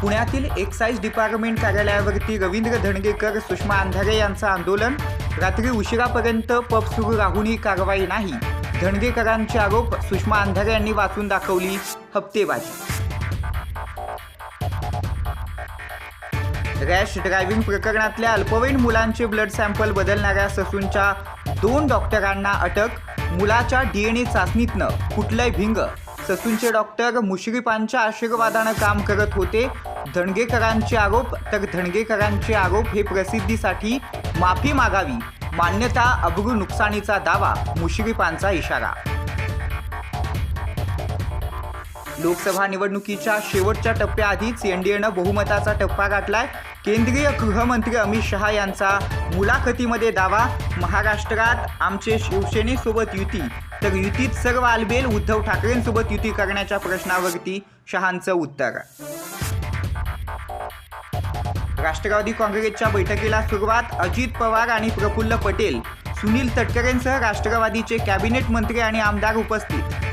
पुण्यातील excise department कार्यालयावरती रवींद्र धणगेकर सुषमा अंधारे यांचं आंदोलन. रात्री उशिरापर्यंत पब सुरू राहूनही कारवाई नाही. धणगेकरांचे आरोप सुषमा अंधारे यांनी वाचून दाखवली हप्तेबाजी. रॅश ड्रायव्हिंग प्रकरणातल्या अल्पवयीन मुलांचे ब्लड सॅम्पल बदलणाऱ्या ससूनच्या दोन डॉक्टरांना अटक मुलाच्या डीएनए चाचणीतनं कुठलंय भिंग. ससूनचे डॉक्टर मुश्रीफांच्या आशीर्वादानं काम करत होते धणगेकरांचे आरोप तर धणगेकरांचे आरोप हे प्रसिद्धीसाठी माफी मागावी मान्यता अब्रू नुकसानीचा दावा मुश्रीफांचा इशारा. लोकसभा निवडणुकीच्या शेवटच्या टप्प्याआधीच एनडीएनं बहुमताचा टप्पा गाठलाय. केंद्रीय गृहमंत्री अमित शहा यांचा मुलाखतीमध्ये दावा महाराष्ट्रात आमचे शिवसेनेसोबत युती तर युतीत सर्व आलबेल उद्धव ठाकरेंसोबत युती करण्याच्या प्रश्नावरती शहांचं उत्तर. राष्ट्रवादी काँग्रेसच्या बैठकीला सुरुवात अजित पवार आणि प्रफुल्ल पटेल. सुनील तटकरेंसह राष्ट्रवादीचे कॅबिनेट मंत्री आणि आमदार उपस्थित.